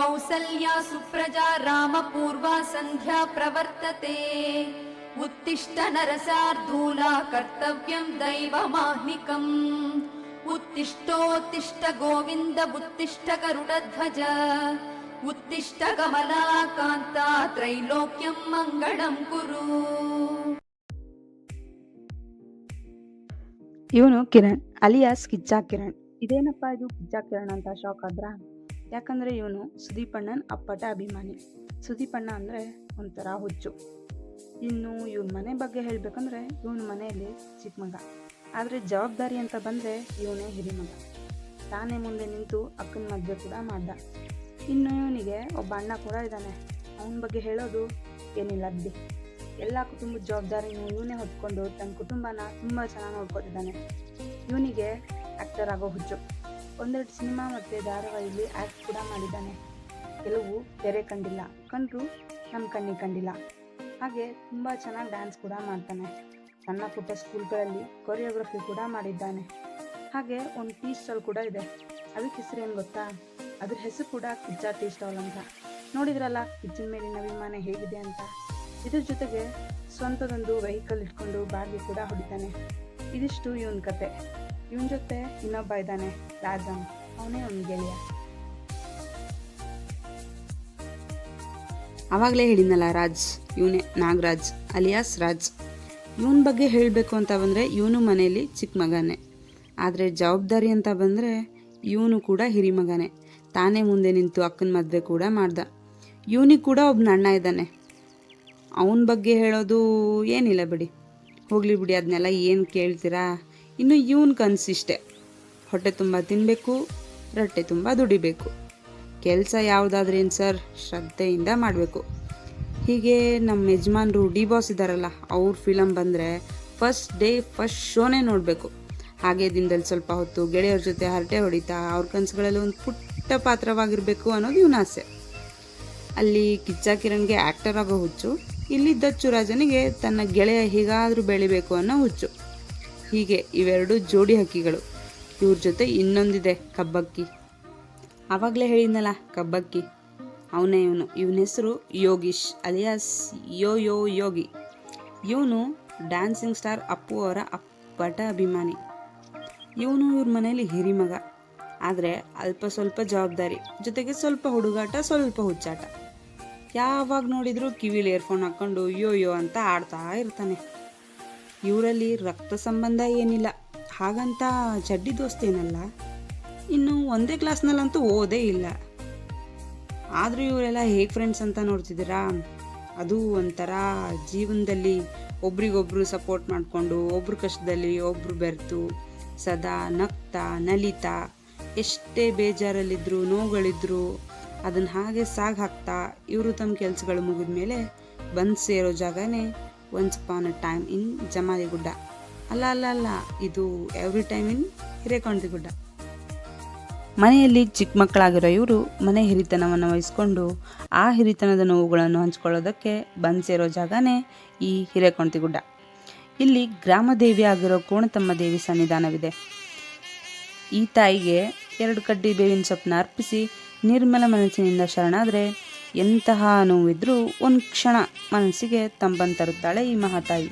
कौसल्या सुप्रजा रामपूर्वा सन्ध्या प्रवर्तते उत्तिष्ठ नरसार्धूला कर्तव्यं दैवमाह्निकम् उत्तिष्ठोत्तिष्ठ गोविन्द उत्तिष्ठ गरुडध्वज उत्तिष्ठ कमलाकान्ता त्रैलोक्यं मङ्गलं कुरु ಇವನು ಕಿರಣ್ ಅಲಿಯಾಸ್ ಕಿಚ್ಚಾ ಕಿರಣ್ ಇದೇನಪ್ಪ ಇದು ಕಿಚ್ಚಾ ಕಿರಣ್ ಅಂತ ಶಾಕ್ ಆದ್ರ ಯಾಕಂದ್ರೆ ಇವನು ಸುದೀಪ್ ಅಣ್ಣನ್ ಅಪ್ಪಟ ಅಭಿಮಾನಿ. ಸುದೀಪ್ ಅಣ್ಣ ಅಂದರೆ ಒಂಥರ ಹುಚ್ಚು. ಇನ್ನು ಇವನ ಮನೆ ಬಗ್ಗೆ ಹೇಳಬೇಕಂದ್ರೆ ಇವನ ಮನೆಯಲ್ಲಿ ಚಿಕ್ಕ ಮಗ ಆದರೆ ಜವಾಬ್ದಾರಿ ಅಂತ ಬಂದರೆ ಇವನೇ ಹಿರಿಮಗ. ತಾನೇ ಮುಂದೆ ನಿಂತು ಅಕ್ಕನ ಮದುವೆ ಕೂಡ ಮಾಡ್ದ. ಇನ್ನು ಇವನಿಗೆ ಒಬ್ಬ ಅಣ್ಣ ಕೂಡ ಇದ್ದಾನೆ. ಅವನ ಬಗ್ಗೆ ಹೇಳೋದು ಏನಿಲ್ಲ ಅದ್ದಿ ಎಲ್ಲ ಕುಟುಂಬದ ಜವಾಬ್ದಾರಿನೂ ಇವನೇ ಹೊತ್ಕೊಂಡು ತನ್ನ ಕುಟುಂಬನ ತುಂಬ ಚೆನ್ನಾಗಿ ನೋಡ್ಕೊತಿದ್ದಾನೆ. ಇವನಿಗೆ ಆ್ಯಕ್ಟರ್ ಆಗೋ ಹುಚ್ಚು. ಒಂದೆರಡು ಸಿನಿಮಾ ಮತ್ತು ಧಾರಾವಾಹಿಲಿ ಆ್ಯಕ್ಟ್ ಕೂಡ ಮಾಡಿದ್ದಾನೆ. ಕೆಲವು ತೆರೆ ಕಂಡಿಲ್ಲ. ಕಂಡರೂ ನಮ್ಮ ಕಣ್ಣಿಗೆ ಕಂಡಿಲ್ಲ. ಹಾಗೆ ತುಂಬ ಚೆನ್ನಾಗಿ ಡ್ಯಾನ್ಸ್ ಕೂಡ ಮಾಡ್ತಾನೆ. ಸಣ್ಣ ಪುಟ್ಟ ಸ್ಕೂಲ್ಗಳಲ್ಲಿ ಕೊರಿಯೋಗ್ರಫಿ ಕೂಡ ಮಾಡಿದ್ದಾನೆ. ಹಾಗೆ ಒಂದು ಟೀ ಸ್ಟಾಲ್ ಕೂಡ ಇದೆ. ಅದಕ್ಕೆ ಹೆಸರು ಏನು ಗೊತ್ತಾ? ಅದ್ರ ಹೆಸರು ಕೂಡ ಕಿಜ್ಜಾ ಟೀ ಸ್ಟಾಲ್ ಅಂತ. ನೋಡಿದ್ರಲ್ಲ ಕಿಚನ್ ಮೇಲಿನ ಅಭಿಮಾನ ಹೇಗಿದೆ ಅಂತ? ಇದ್ರ ಜೊತೆಗೆ ಸ್ವಂತದೊಂದು ವೆಹಿಕಲ್ ಇಟ್ಕೊಂಡು ಬಾಗಿ ಕೂಡ ಹೊಡಿತಾನೆ. ಇದಿಷ್ಟು ಇವನ್ ಕತೆ. ಇವನ್ ಜೊತೆ ಇನ್ನೊಬ್ಬ ಇದ್ದಾನೆ ರಾಜಮ್ ಅವನೇ ಅವನ ಗೆಳೆಯ. ಆವಾಗಲೇ ಹೇಳಿದ್ನಲ್ಲ, ರಾಜ್, ಇವನೇ ನಾಗರಾಜ್, ಅಲಿಯಾಸ್ ರಾಜ್. ಇವನ ಬಗ್ಗೆ ಹೇಳಬೇಕು ಅಂತ ಬಂದರೆ ಇವನು ಮನೆಯಲ್ಲಿ ಚಿಕ್ಕ ಮಗನೇ. ಆದರೆ ಜವಾಬ್ದಾರಿ ಅಂತ ಬಂದರೆ ಇವನು ಕೂಡ ಹಿರಿಮಗನೇ ತಾನೇ ಮುಂದೆ ನಿಂತು ಅಕ್ಕನ ಮದುವೆ ಕೂಡ ಮಾಡ್ದ. ಇವನಿಗೆ ಕೂಡ ಒಬ್ಬನ ಅಣ್ಣ ಇದ್ದಾನೆ. ಅವನ ಬಗ್ಗೆ ಹೇಳೋದು ಏನಿಲ್ಲ ಬಿಡಿ. ಹೋಗಲಿ ಬಿಡಿ ಅದನ್ನೆಲ್ಲ ಏನು ಕೇಳ್ತೀರಾ? ಇನ್ನು ಇವನ್ ಕನಸಿಷ್ಟೆ. ಹೊಟ್ಟೆ ತುಂಬ ತಿನ್ನಬೇಕು ರೊಟ್ಟೆ ತುಂಬ ದುಡಿಬೇಕು. ಕೆಲಸ ಯಾವುದಾದ್ರೇನು ಸರ್ ಶ್ರದ್ಧೆಯಿಂದ ಮಾಡಬೇಕು. ಹೀಗೆ ನಮ್ಮ ಯಜಮಾನ್ರು ಡಿ ಬಾಸ್ ಇದ್ದಾರಲ್ಲ ಅವ್ರ ಫಿಲಮ್ ಬಂದರೆ ಫಸ್ಟ್ ಡೇ ಫಸ್ಟ್ ಶೋನೇ ನೋಡಬೇಕು. ಹಾಗೆ ದಿನದಲ್ಲಿ ಸ್ವಲ್ಪ ಹೊತ್ತು ಗೆಳೆಯರ ಜೊತೆ ಹರಟೆ ಹೊಡಿತಾ ಅವ್ರ ಕನಸುಗಳಲ್ಲಿ ಒಂದು ಪುಟ್ಟ ಪಾತ್ರವಾಗಿರಬೇಕು ಅನ್ನೋದು ಇವನ ಆಸೆ. ಅಲ್ಲಿ ಕಿಚ್ಚ ಕಿರಣ್ಗೆ ಆ್ಯಕ್ಟರ್ ಆಗೋ ಹುಚ್ಚು, ಇಲ್ಲಿದ್ದ ಚುರಾಜನಿಗೆ ರಾಜನಿಗೆ ತನ್ನ ಗೆಳೆಯ ಹೀಗಾದರೂ ಬೆಳಿಬೇಕು ಅನ್ನೋ ಹುಚ್ಚು. ಹೀಗೆ ಇವೆರಡು ಜೋಡಿ ಹಕ್ಕಿಗಳು. ಇವ್ರ ಜೊತೆ ಇನ್ನೊಂದಿದೆ ಕಬ್ಬಕ್ಕಿ. ಆವಾಗಲೇ ಹೇಳಿದ್ನಲ್ಲ, ಕಬ್ಬಕ್ಕಿ. ಅವನೇ ಇವನು. ಇವನ ಹೆಸರು Yogish, alias yo yo Yogi. ಇವನು ಡ್ಯಾನ್ಸಿಂಗ್ ಸ್ಟಾರ್ ಅಪ್ಪು ಅವರ ಅಪ್ಪಟ ಅಭಿಮಾನಿ. ಇವನು ಇವ್ರ ಮನೇಲಿ ಹಿರಿಮಗ. ಆದರೆ ಅಲ್ಪ ಸ್ವಲ್ಪ ಜವಾಬ್ದಾರಿ, ಜೊತೆಗೆ ಸ್ವಲ್ಪ ಹುಡುಗಾಟ, ಸ್ವಲ್ಪ ಹುಚ್ಚಾಟ. ಯಾವಾಗ ನೋಡಿದರೂ ಕಿವಿಲಿ ಇಯರ್ಫೋನ್ ಹಾಕ್ಕೊಂಡು ಯೋ ಯೋ ಅಂತ ಆಡ್ತಾ ಇರ್ತಾನೆ. ಇವರಲ್ಲಿ ರಕ್ತ ಸಂಬಂಧ ಏನಿಲ್ಲ. ಹಾಗಂತ ಚಡ್ಡಿ ದೋಸ್ತೇನಲ್ಲ, ಇನ್ನು ಒಂದೇ ಕ್ಲಾಸ್ನಲ್ಲಂತೂ ಓದೇ ಇಲ್ಲ. ಆದರೂ ಇವರೆಲ್ಲ ಹೇಗೆ ಫ್ರೆಂಡ್ಸ್ ಅಂತ ನೋಡ್ತಿದ್ದೀರಾ? ಅದು ಒಂಥರ ಜೀವನದಲ್ಲಿ ಒಬ್ರಿಗೊಬ್ರು ಸಪೋರ್ಟ್ ಮಾಡಿಕೊಂಡು, ಒಬ್ರ ಕಷ್ಟದಲ್ಲಿ ಒಬ್ರು ಬೆರೆತು, ಸದಾ ನಗ್ತಾ, ನಲಿತಾ, ಎಷ್ಟೇ ಬೇಜಾರಲ್ಲಿದ್ದರು ನೋವುಗಳಿದ್ರು, ಅದನ್ನು ಹಾಗೆ ಸಾಗ್ ಹಾಕ್ತಾ ಇವರು ತಮ್ಮ ಕೆಲಸಗಳು ಮುಗಿದ ಮೇಲೆ ಬಂದು ಸೇರೋ ಜಾಗನೇ once upon a time in Jamaligudda ಅಲ್ಲ ಅಲ್ಲ ಅಲ್ಲ, ಇದು ಎವ್ರಿ ಟೈಮ್ ಇನ್ ಹಿರೇಕೊಂಡಗುಡ್ಡ ಮನೆಯಲ್ಲಿ ಚಿಕ್ಕ ಮಕ್ಕಳಾಗಿರೋ ಇವರು ಮನೆ ಹಿರಿತನವನ್ನು ವಹಿಸ್ಕೊಂಡು ಆ ಹಿರಿತನದ ನೋವುಗಳನ್ನು ಹಂಚ್ಕೊಳ್ಳೋದಕ್ಕೆ ಬಂದು ಸೇರೋ ಜಾಗನೇ ಈ ಹಿರೇಕೊಂತಿಗುಡ್ಡ ಇಲ್ಲಿ ಗ್ರಾಮದೇವಿ ಆಗಿರೋ ಕೋಣತಮ್ಮ ದೇವಿ ಸನ್ನಿಧಾನವಿದೆ. ಈ ತಾಯಿಗೆ ಎರಡು ಕಡ್ಡಿ ಬೇವಿನ ಸೊಪ್ಪನ್ನ ಅರ್ಪಿಸಿ ನಿರ್ಮಲ ಮನಸ್ಸಿನಿಂದ ಶರಣಾದರೆ ಎಂತಹ ನೋವಿದ್ರೂ ಒಂದು ಕ್ಷಣ ಮನಸ್ಸಿಗೆ ತಂಬನ್ನು ತರುತ್ತಾಳೆ ಈ ಮಹಾತಾಯಿ.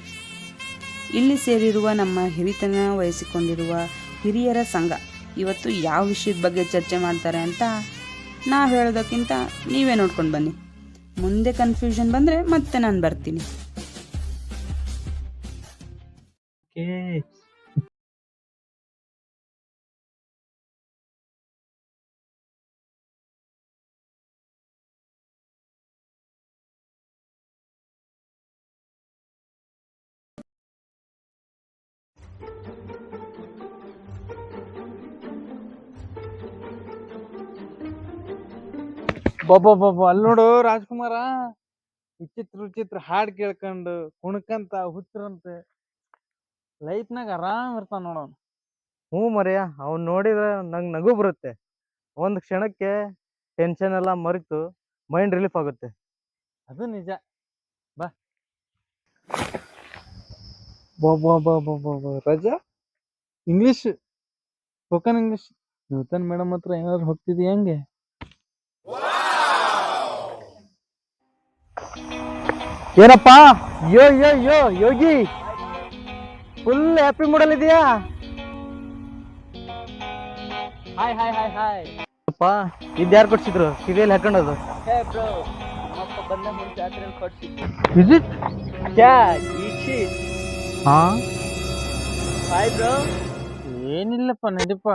ಇಲ್ಲಿ ಸೇರಿರುವ ನಮ್ಮ ಹಿರಿತನ ವಹಿಸಿಕೊಂಡಿರುವ ಹಿರಿಯರ ಸಂಘ ಇವತ್ತು ಯಾವ ವಿಷಯದ ಬಗ್ಗೆ ಚರ್ಚೆ ಮಾಡ್ತಾರೆ ಅಂತ ನಾವು ಹೇಳೋದಕ್ಕಿಂತ ನೀವೇ ನೋಡ್ಕೊಂಡು ಬನ್ನಿ. ಮುಂದೆ ಕನ್ಫ್ಯೂಷನ್ ಬಂದರೆ ಮತ್ತೆ ನಾನು ಬರ್ತೀನಿ. ಬಾಬಾ ಅಲ್ಲಿ ನೋಡು ರಾಜ್ಕುಮಾರ. ವಿಚಿತ್ರ ವಿಚಿತ್ರ ಹಾಡ್ ಕೇಳ್ಕೊಂಡು ಕುಣ್ಕಂತ ಹುಚ್ಚರಂತೆ ಲೈಫ್ನಾಗ ಆರಾಮ್ ಇರ್ತಾನ ನೋಡ ಅವ್ನು. ಹ್ಞೂ ಮರೆಯ ಅವ್ನ್ ನೋಡಿದ್ರೆ ನಂಗೆ ನಗು ಬರುತ್ತೆ. ಒಂದು ಕ್ಷಣಕ್ಕೆ ಟೆನ್ಷನ್ ಎಲ್ಲ ಮರೆತು ಮೈಂಡ್ ರಿಲೀಫ್ ಆಗುತ್ತೆ. ಅದು ನಿಜ. ಬಾ. ರಜಾ? English spoken English Nutan madam ಹತ್ರ ಏನಾದ್ರು ಹೋಗ್ತಿದ್ಯಾ ಹೆಂಗೆ? ಏನಪ್ಪ? Yo yo yo Yogi. Full happy ಮೂಡಲ್ ಇದೆಯಾ? ಹಾಯ್ ಹಾಯ್ ಹಾಯ್ ಹಾಯ್ ಅಪ್ಪ ಇದ್ಯಾರು ಕೊಡ್ಸಿದ್ರು? ಕಿವಿಯಲ್ಲಿ ಹಾಕೊಂಡದು. ಹೇ ಬ್ರೋ ನಮ್ಮಪ್ಪ ಬಂದ ಮುಂಚೆ ಜಾತ್ರೆಯಲ್ಲಿ ಕೊಡ್ಸಿದ್ದು ವಿಸಿಟ್ ಕ್ಯಾ ಈಚಿ. ಹಾ? Hi bro. ಏನಿಲ್ಲಪ್ಪ ನಡಿಪ್ಪ.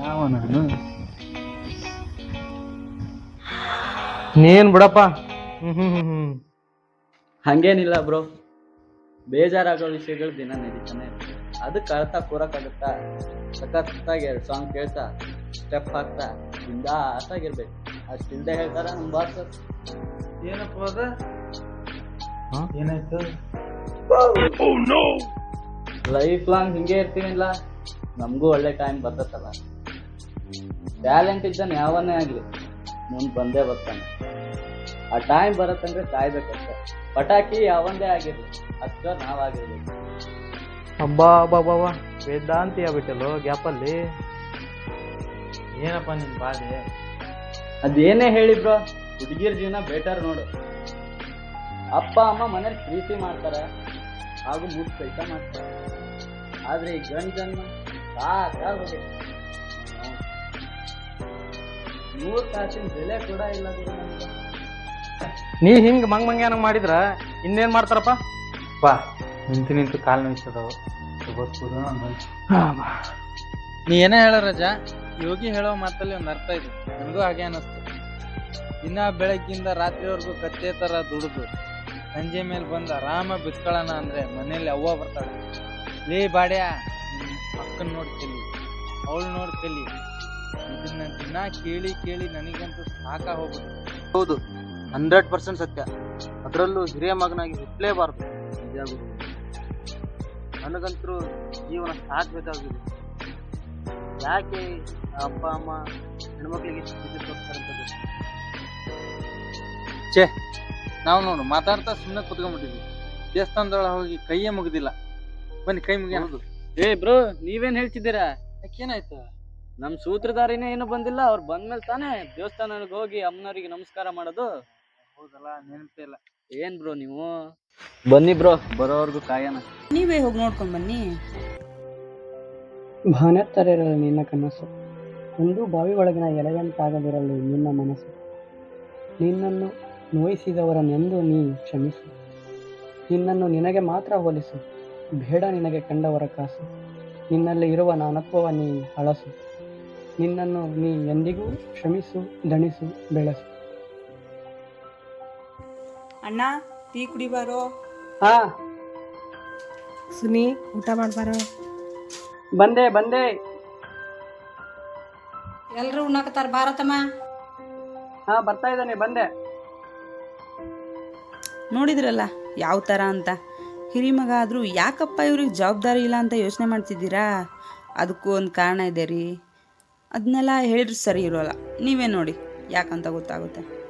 ಯಾವ ನಾನು ನೀನ್ ಬಿಡಪ್ಪ. ಹ್ಮ್ ಹ್ಮ್ ಹ್ಮ್ ಹ್ಮ್ ಹಂಗೇನಿಲ್ಲ ಬ್ರೋ. ಬೇಜಾರಾಗೋ ವಿಷಯಗಳು ದಿನ ನಡೀತಾನೆ ಅದಕ್ಕೆ ಅರ್ಥ ಕೂರಕ್ಕಾಗುತ್ತಾ? ಸಖತ್ತಾಗಿ ಎರಡು ಸಾಂಗ್ ಕೇಳ್ತಾ ಸ್ಟೆಪ್ ಹಾಕ್ತಾ ಬಿಂದಾಸಾಗಿರ್ಬೇಕು ಅಷ್ಟಿಲ್ದೆ ಹೇಳ್ತಾರ ನಮ್ಮ ಬಾಸ್ ಏನಪ್ಪ ಅದ? ಏನಾಯ್ತು? ಲೈಫ್ ಲಾಂಗ್ ಹಿಂಗೆ ಇರ್ತೀನಿಲ್ಲ. ನಮಗೂ ಒಳ್ಳೆ ಟೈಮ್ ಬರ್ತತ್ತಲ್ಲ. ಟ್ಯಾಲೆಂಟ್ ಇದ್ದಾನೆ ಯಾವನ್ನೇ ಆಗಲಿ. ಮುಂದೆ ಬಂದೇ ಬರ್ತಾನೆ. ಆ ಟೈಮ್ ಬರತ್ತಂದ್ರೆ ಕಾಯ್ಬೇಕಷ್ಟೆ. ಪಟಾಕಿ ಯಾವಂದೇ ಆಗಿರ್ಲಿ ಅಷ್ಟ ನಾವಾಗಿರ್ಬೇಕು. ಅಬ್ಬಾ ಅಬ್ಬಾ ಬಾ ವೇದಾಂತಿ ಆಗ್ಬಿಟ್ಟಲ್ಲೋ ಗ್ಯಾಪಲ್ಲಿ? ಏನಪ್ಪ ನಿನ್ ಬಾಧೆ? ಅದೇನೇ ಹೇಳಿದ್ರು ಹುಡುಗಿರ್ ಜೀವನ ಬೆಟರ್ ನೋಡು. ಅಪ್ಪ ಅಮ್ಮ ಮನೇಲಿ ಪ್ರೀತಿ ಮಾಡ್ತಾರೆ ಹಾಗೂ ಮುಟ್ಟು ಕೆಲಸ ಮಾಡ್ತಾರೆ. ಆದ್ರೆ ಈ ಗಂಡ ಜನ್ಮ ಸಾಕಾಗೋಗಿದೆ ನೂರು ಕಾಸಿನ ಬೆಲೆ ಕೂಡ ಇಲ್ಲ ನೀ ಹಿಂಗ್ ಮಂಗ್ ಮಂಗ್ಯಾನ ಮಾಡಿದ್ರ ಇನ್ನೇನ್ ಮಾಡ್ತಾರಪ್ಪ? ಬಾ ನಿಂತು ನಿಂತು ಕಾಲ್ ನೋಯ್ತದವು ನೀ ಏನೇ ಹೇಳ ರಜಾ ಯೋಗಿ ಹೇಳೋ ಮಾತಲ್ಲಿ ಒಂದು ಅರ್ಥ ಇದೆ. ನನಗೂ ಹಾಗೆ ಅನಿಸ್ತು. ದಿನ ಬೆಳಗ್ಗಿಂದ ರಾತ್ರಿವರೆಗೂ ಕತ್ತೆ ತರ ದುಡಿದು ಸಂಜೆ ಮೇಲೆ ಬಂದು ಆರಾಮ ಬಿತ್ಕೊಳ್ಳೋಣ ಅಂದ್ರೆ ಮನೇಲಿ ಅವ್ವ ಬರ್ತಾಳೆ. ಲೇ ಬಾಡ್ಯಾ ಅಕ್ಕನ್ ನೋಡಿ ಕಲಿ ಅವಳು ನೋಡಿ ಕಲಿ ಇದನ್ನ ದಿನ ಕೇಳಿ ಕೇಳಿ ನನಗಂತೂ ಸಾಕ ಹೋಗ್ಬಿಟ್ಟು ಹೌದು ಹಂಡ್ರೆಡ್ ಪರ್ಸೆಂಟ್ ಸತ್ಯ. ಅದರಲ್ಲೂ ಹಿರಿಯ ಮಗನಾಗಿ ಹುಟ್ಟಲೇಬಾರ್ದು ನಿಜ ಗುರು. ನನಗಂತೂ ಜೀವನ ಸಾಕಬೇಕಾಗಿದೆ. ಯಾಕೆ ಅಪ್ಪ ಅಮ್ಮ ಹೆಣ್ಮಕ್ಳಿಗೆ ವಿದ್ಯುತ್ ಕೊಡ್ತಾರೆ ನಾವು ನೋಡು ಮಾತಾಡ್ತಾ ಸುಮ್ಮನೆ ಕುತ್ಕೊಂಡ್ಬಿಟ್ಟಿದ್ವಿ. ದೇವಸ್ಥಾನದೊಳಗೆ ಹೋಗಿ ಕೈಯೇ ಮುಗ್ದಿಲ್ಲ. ಬನ್ನಿ ಕೈ ಮುಗಿಯೋದು ಏ ಬ್ರೋ ನೀವೇನ್ ಹೇಳ್ತಿದ್ದೀರಾ? ಏನಾಯ್ತು? ನಮ್ ಸೂತ್ರಧಾರಿನೇ ಏನು ಬಂದಿಲ್ಲ ಅವ್ರು ಬಂದ್ಮೇಲೆ ತಾನೇ ದೇವಸ್ಥಾನಕ್ಕೆ ಹೋಗಿ ಅಮ್ಮನವರಿಗೆ ನಮಸ್ಕಾರ ಮಾಡೋದು. ಹೌದಲ್ಲ ನೆನಪಿಲ್ಲ ಏನ್ ಬ್ರೋ ನೀವು? ಬನ್ನಿ ಬ್ರೋ ಬರೋವರ್ಗು ಕಾಯನ. ನೀವೇ ಹೋಗಿ ನೋಡ್ಕೊಂಡು ಬನ್ನಿ. ಭಾನತ್ತರಿರಲಿ ನಿನ್ನ ಕನಸು. ಒಂದು ಬಾವಿ ಒಳಗಿನ ಎಲೆಯಂತಾಗದಿರಲಿ ನಿನ್ನ ಮನಸ್ಸು. ನಿನ್ನನ್ನು ನೋಯಿಸಿದವರನ್ನೆಂದು ನೀ ಕ್ಷಮಿಸು. ನಿನ್ನನ್ನು ನಿನಗೆ ಮಾತ್ರ ಹೋಲಿಸು. ಬೇಡ ನಿನಗೆ ಕಂಡವರ ಕಾಸು. ನಿನ್ನಲ್ಲಿ ಇರುವ ನಾನತ್ವವ ನೀ ಅಳಸು. ನಿನ್ನನ್ನು ನೀ ಎಂದಿಗೂ ಕ್ಷಮಿಸು ದಣಿಸು ಬೆಳೆಸು. ಅಣ್ಣ ಟೀ ಕುಡಿಬಾರೋ? ಹಾ. ಸುನಿ ಊಟ ಮಾಡ್ಬಾರೋ? ಬಂದೆ ಬಂದೆ. ಎಲ್ಲರೂ ಉಣ್ಣಾಕತ್ತಾರ? ಭಾರತಮ್ಮ ಹಾ ಬರ್ತಾ ಇದ್ದಾನೆ ಬಂದೆ. ನೋಡಿದ್ರಲ್ಲ ಯಾವ ಥರ ಅಂತ. ಹಿರಿಮಗ ಆದರೂ ಯಾಕಪ್ಪ ಇವ್ರಿಗೆ ಜವಾಬ್ದಾರಿ ಇಲ್ಲ ಅಂತ ಯೋಚನೆ ಮಾಡ್ತಿದ್ದೀರಾ? ಅದಕ್ಕೂ ಒಂದು ಕಾರಣ ಇದೆ ರೀ. ಅದನ್ನೆಲ್ಲ ಹೇಳಿದ್ರೆ ಸರಿ ಇರೋಲ್ಲ. ನೀವೇ ನೋಡಿ ಯಾಕಂತ ಗೊತ್ತಾಗುತ್ತೆ.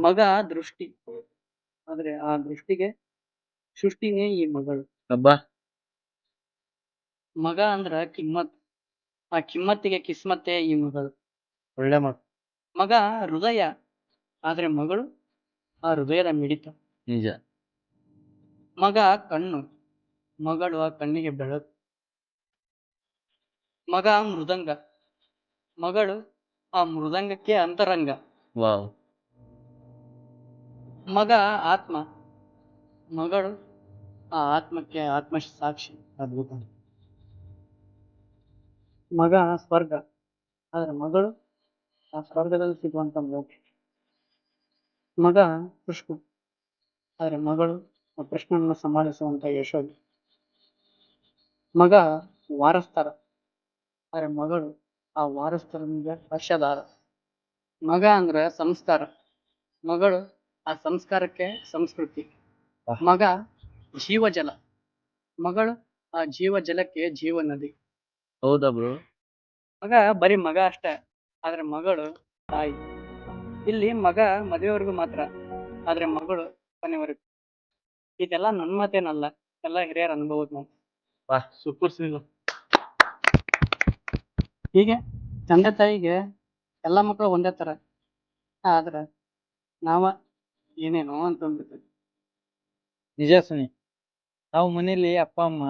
ಮಗ ದೃಷ್ಟಿ. ಆದ್ರೆ ಆ ದೃಷ್ಟಿಗೆ ಸೃಷ್ಟಿನೇ ಈ ಮಗಳು. ಅಬ್ಬಾ. ಮಗ ಅಂದ್ರ ಕಿಮ್ಮತ್. ಆ ಕಿಮ್ಮತ್ತಿಗೆ ಕಿಸ್ಮತ್ತೆ ಈ ಮಗಳು. ಒಳ್ಳೆ ಮಗ. ಮಗ ಹೃದಯ. ಆದ್ರೆ ಮಗಳು ಆ ಹೃದಯದ ಮಿಡಿತ. ನಿಜ. ಮಗ ಕಣ್ಣು. ಮಗಳು ಆ ಕಣ್ಣಿಗೆ ಬೆಳಕು. ಮಗ ಮೃದಂಗ. ಮಗಳು ಆ ಮೃದಂಗಕ್ಕೆ ಅಂತರಂಗ. ವಾವ್. ಮಗ ಆತ್ಮ. ಮಗಳು ಆ ಆತ್ಮಕ್ಕೆ ಆತ್ಮ ಸಾಕ್ಷಿ ಅದ್ಭುತ. ಮಗ ಸ್ವರ್ಗ. ಆದ್ರೆ ಮಗಳು ಆ ಸ್ವರ್ಗದಲ್ಲಿ ಸಿಗುವಂತ ಮೋಕ್ಷ. ಮಗ ಕೃಷ್ಣ. ಆದ್ರೆ ಮಗಳು ಕೃಷ್ಣನನ್ನು ಸಂಭಾಳಿಸುವಂತ ಯಶೋಧಿ. ಮಗ ವಾರಸ್ತಾರ. ಆದ್ರೆ ಮಗಳು ಆ ವಾರಸ್ಥರಿಂದ ವರ್ಷದಾರ ಮಗ ಅಂದ್ರೆ ಸಂಸ್ಕಾರ. ಮಗಳು ಆ ಸಂಸ್ಕಾರಕ್ಕೆ ಸಂಸ್ಕೃತಿ. ಮಗ ಜೀವಜಲ. ಮಗಳು ಆ ಜೀವ ಜಲಕ್ಕೆ ಜೀವ ನದಿ ಹೌದಾ ಬ್ರೋ? ಮಗ ಬರೀ ಮಗ ಅಷ್ಟೇ ಆದ್ರೆ ಮಗಳು ತಾಯಿ. ಇಲ್ಲಿ ಮಗ ಮದುವೆವರೆಗೂ ಮಾತ್ರ ಆದ್ರೆ ಮಗಳು ಕೊನೆವರೆಗೂ. ಇದೆಲ್ಲ ನನ್ ಮಾತೇನಲ್ಲ ಎಲ್ಲ ಹಿರಿಯರ ಅನುಭವದ ಮಾತು. ಸೂಪರ್ ಹೀಗೆ ತಂದೆ ತಾಯಿಗೆ ಎಲ್ಲ ಮಕ್ಕಳು ಒಂದೇ ತರ. ಆದ್ರೆ ನಾವ ಏನೇನೋ ಅಂತಂದ್ಬಿಡ್ತೀವಿ ನಿಜ ಸುನಿ ನಾವು ಮನೇಲಿ ಅಪ್ಪ ಅಮ್ಮ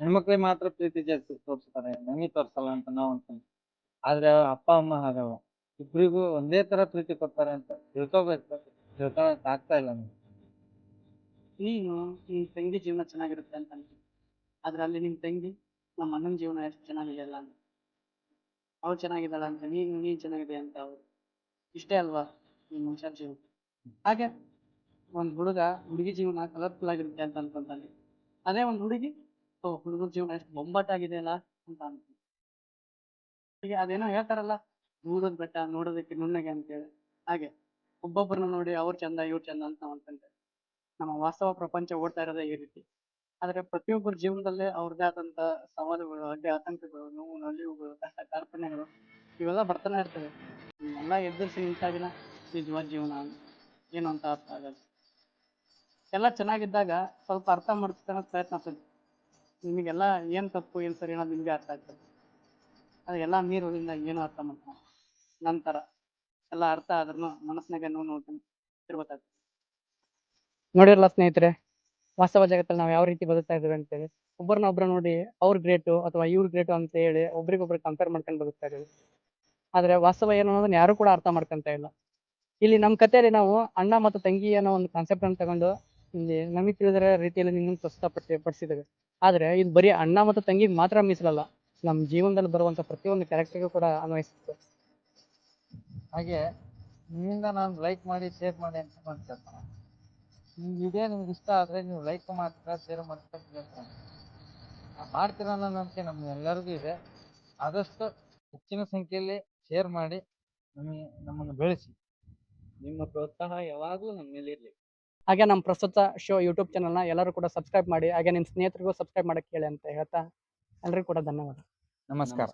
ಹೆಣ್ಮಕ್ಳಿಗೆ ಮಾತ್ರ ಪ್ರೀತಿ ಜಾಸ್ತಿ ತೋರಿಸ್ತಾರೆ ನಮಗೆ ತೋರಿಸಲ್ಲ ಅಂತ ನಾವು ಅಂತೀವಿ ಆದ್ರೆ ಅಪ್ಪ ಅಮ್ಮ ಹಾಗಲ್ಲ. ಇಬ್ರಿಗೂ ಒಂದೇ ತರ ಪ್ರೀತಿ ಕೊಡ್ತಾರೆ ಅಂತ ತಿಳ್ಕೊಬೇಕು ತಿಳ್ಕೊಳಕ್ ಆಗ್ತಾ ಇಲ್ಲ ನಮ್ಗೆ. ನೀನು ನಿನ್ ತಂಗಿ ಜೀವನ ಚೆನ್ನಾಗಿರುತ್ತೆ ಅಂತ ಅನ್ಕೊ ಆದ್ರೆ ಅಲ್ಲಿ ನಿಮ್ ತಂಗಿ ನಮ್ಮ ಅಣ್ಣನ ಜೀವನ ಎಷ್ಟು ಚೆನ್ನಾಗಿದೆಯಲ್ಲ ಅಂತ. ಅವ್ಳು ಚೆನ್ನಾಗಿದ್ದಾಳ ಅಂತ ನೀನು ನೀನ್ ಚೆನ್ನಾಗಿದೆ ಅಂತ ಅವ್ರು ಇಷ್ಟೇ ಅಲ್ವಾ ನಿನ್ ಮನುಷ್ಯ ಜೀವನ? ಹಾಗೆ ಒಂದ್ ಹುಡುಗ ಹುಡುಗಿ ಜೀವನ ಕಲರ್ಫುಲ್ ಆಗಿರುತ್ತೆ ಅಂತ ಅನ್ಕೊಂತಾನೆ. ಅದೇ ಒಂದ್ ಹುಡುಗಿ, ಓ, ಹುಡುಗರ ಜೀವನ ಎಷ್ಟು ಬೊಂಬಾಟಾಗಿದೆ ಅಲ್ಲ ಅಂತ ಅನ್ಕೊಂತಾನೆ. ಹೀಗೆ ಅದೇನೋ ಹೇಳ್ತಾರಲ್ಲ, ನೋಡೋದ್ ಬೆಟ್ಟ, ನೋಡೋದಕ್ಕೆ ನುಣ್ಣಗೆ ಅಂತೇಳಿ. ಹಾಗೆ ಒಬ್ಬೊಬ್ಬರನ್ನ ನೋಡಿ ಅವ್ರು ಚಂದ, ಇವ್ರು ಚಂದ ಅಂತ ನಾವು ನಮ್ಮ ವಾಸ್ತವ ಪ್ರಪಂಚ ಓಡ್ತಾ ಇರೋದೇ ಈ ರೀತಿ. ಆದ್ರೆ ಪ್ರತಿಯೊಬ್ಬರ ಜೀವನದಲ್ಲೇ ಅವ್ರದೇ ಆದಂತ ಸವಾಲುಗಳು ಅಡ್ಡಿ ಆತಂಕಗಳು, ನೋವು, ನಲಿವುಗಳು, ಕಷ್ಟ ಕಾರ್ಪಣ್ಯಗಳು ಇವೆಲ್ಲ ಬರ್ತಾನೆ ಇರ್ತವೆ. ಎಲ್ಲ ಎದುರಿಸಿ ನಿಂತಾಗಿನ ನಿಜವಾದ ಜೀವನ ಏನು ಅಂತ ಅರ್ಥ ಆಗಲ್ಲ. ಎಲ್ಲ ಚೆನ್ನಾಗಿದ್ದಾಗ ಸ್ವಲ್ಪ ಅರ್ಥ ಮಾಡ್ಕೊಳ್ಳೋ ಪ್ರಯತ್ನ ಪಡಿ ನಿಮಗೆಲ್ಲ ಏನು ತಪ್ಪು, ಏನು ಸರಿ ಅನ್ನೋದು ನಿಮಗೆ ಅರ್ಥ ಆಗ್ತದೆ. ಅದೆಲ್ಲ ಮೀರೋದ್ರಿಂದ ಏನು ಅರ್ಥ ಮಾಡ್ತಾನೆ ನಂತರ ಎಲ್ಲ ಅರ್ಥ ಆದ್ರೂ ಮನಸ್ಸಿನಾಗ ನೋವು ನೋಡ್ತೀನಿ ಇರ್ಬೇಕಾಗ್ತದೆ ನೋಡಿರಲ್ಲ ಸ್ನೇಹಿತರೆ, ವಾಸ್ತವ ಜಗತ್ತಲ್ಲಿ ನಾವು ಯಾವ ರೀತಿ ಬದುಕ್ತಾ ಇದ್ದೇವೆ ಅಂತೇಳಿ. ಒಬ್ಬರನ್ನ ಒಬ್ರ ನೋಡಿ ಅವ್ರ ಗ್ರೇಟು ಅಥವಾ ಇವ್ರ ಗ್ರೇಟು ಅಂತ ಹೇಳಿ ಒಬ್ರಿಗೊಬ್ರು ಕಂಪೇರ್ ಮಾಡ್ಕೊಂಡು ಬದುಕ್ತಾ ಇದ್ದೀವಿ. ಆದ್ರೆ ವಾಸ್ತವ ಏನು ಅನ್ನೋದನ್ನ ಯಾರು ಕೂಡ ಅರ್ಥ ಮಾಡ್ಕೊಂತ ಇಲ್ಲ. ಇಲ್ಲಿ ನಮ್ಮ ಕಥೆಯಲ್ಲಿ ನಾವು ಅಣ್ಣ ಮತ್ತು ತಂಗಿ ಅನ್ನೋ ಒಂದು ಕಾನ್ಸೆಪ್ಟ್ ಅನ್ನು ತಗೊಂಡು ಇಲ್ಲಿ ನಮಗೆ ತಿಳಿದಿರೋ ರೀತಿಯಲ್ಲಿ ನಿಮ್ಗೆ ಪ್ರಸ್ತುತಪಡಿಸಿ ಪಡಿಸಿದ್ದೇವೆ. ಆದ್ರೆ ಇದು ಬರೀ ಅಣ್ಣ ಮತ್ತು ತಂಗಿಗೆ ಮಾತ್ರ ಮೀಸಲಲ್ಲ ನಮ್ಮ ಜೀವನದಲ್ಲಿ ಬರುವಂತ ಪ್ರತಿಯೊಂದು ಕ್ಯಾರೆಕ್ಟರ್ಗೂ ಕೂಡ ಅನ್ವಯಿಸುತ್ತೆ ಹಾಗೆ ನಿಮ್ಮಿಂದ ನಾನು ಲೈಕ್ ಮಾಡಿ ಶೇರ್ ಮಾಡಿ ಅಂತ ನಿಮ್ಗೆ ವಿಡಿಯೋ ನಿಮ್ಗೆ ಇಷ್ಟ ಆದ್ರೆ ನೀವು ಲೈಕ್ ಮಾಡ್ತೀರಾ ಶೇರ್ ಮಾಡ್ತೀರಾ ಕೇಳ್ತಾನೆ. ಮಾಡ್ತೀರಾ ಅನ್ನೋ ನಂಬಿಕೆ ನಮ್ಗೆ ಎಲ್ಲರಿಗೂ ಇದೆ. ಆದಷ್ಟು ಹೆಚ್ಚಿನ ಸಂಖ್ಯೆಯಲ್ಲಿ ಶೇರ್ ಮಾಡಿ ನಮಗೆ ನಮ್ಮನ್ನು ಬೆಳೆಸಿ. ನಿಮ್ಮ ಪ್ರೋತ್ಸಾಹ ಯಾವಾಗಲೂ ನಮ್ಮ ಮೇಲೆ ಇರಲಿ. ಹಾಗೆ ನಮ್ಮ ಪ್ರಸ್ತುತ ಶೋ ಯೂಟ್ಯೂಬ್ ಚಾನಲ್ನ ಎಲ್ಲರೂ ಕೂಡ ಸಬ್ಸ್ಕ್ರೈಬ್ ಮಾಡಿ ಹಾಗೆ ನಿಮ್ಮ ಸ್ನೇಹಿತರಿಗೂ ಸಬ್ಸ್ಕ್ರೈಬ್ ಮಾಡಕ್ಕೆ ಹೇಳಿ ಅಂತ ಹೇಳ್ತಾ ಎಲ್ಲರಿಗೂ ಕೂಡ ಧನ್ಯವಾದ. ನಮಸ್ಕಾರ.